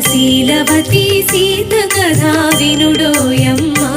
శీలవతి సీత కథా వినుడోయమ్మా.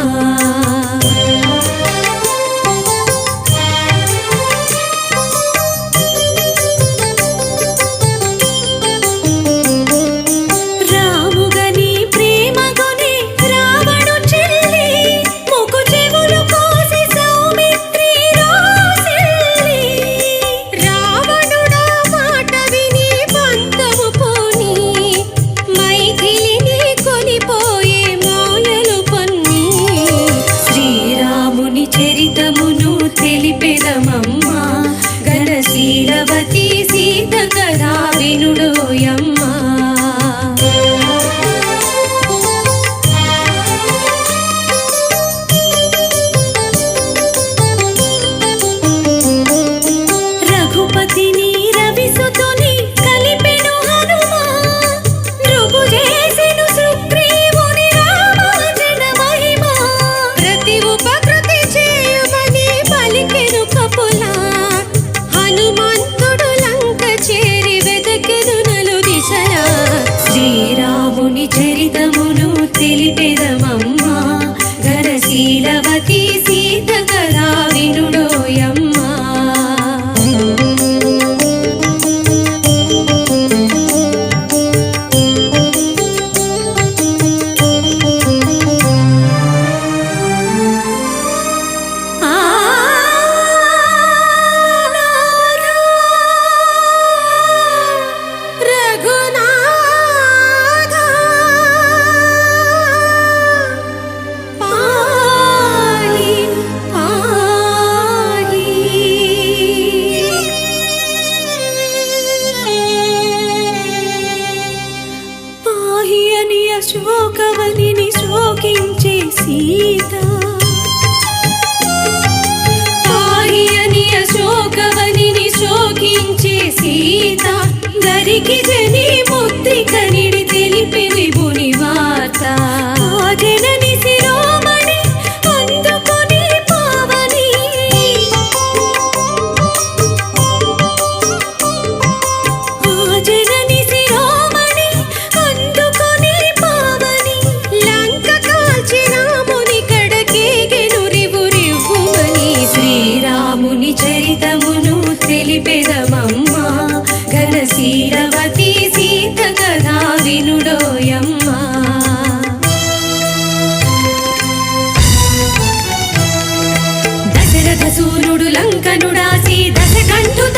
వినుడు ఎమ్మ శోకవనిని శోకించే సీత. పాయని అశోకవనిని శోకించే సీత. గరికి జని ముత్తికని తెలిపెదమమ్మా ఘనశీలవతి దశరథ సూర్యుడు లంకనుడాసి దశకంఠుత